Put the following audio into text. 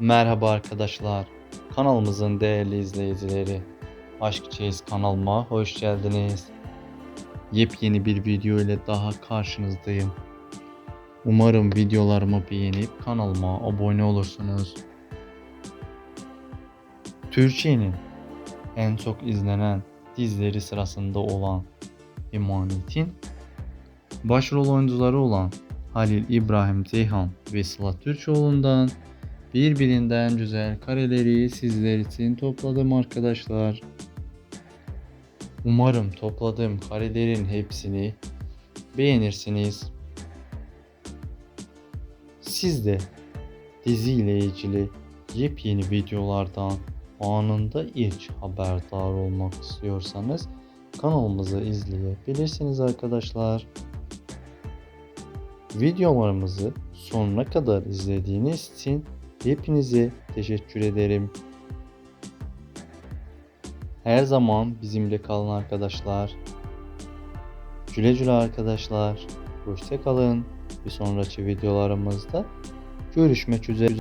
Merhaba arkadaşlar. Kanalımızın değerli izleyicileri. Aşk Çeyiz kanalıma hoş geldiniz. Yepyeni bir video ile daha karşınızdayım. Umarım videolarımı beğenip kanalıma abone olursunuz. Türkiye'nin en çok izlenen dizileri sırasında olan Emanet'in başrol oyuncuları olan Halil İbrahim Ceyhan ve Sıla Türkoğlu'ndan birbirinden güzel kareleri sizler için topladım arkadaşlar. Umarım topladığım karelerin hepsini beğenirsiniz. Siz de diziyle ilgili yepyeni videolardan anında ilk haberdar olmak istiyorsanız kanalımızı izleyebilirsiniz arkadaşlar. Videolarımızı sonuna kadar izlediğiniz için hepinize teşekkür ederim. Her zaman bizimle kalın arkadaşlar. Güle güle arkadaşlar. Hoşça kalın. Bir sonraki videolarımızda görüşmek üzere.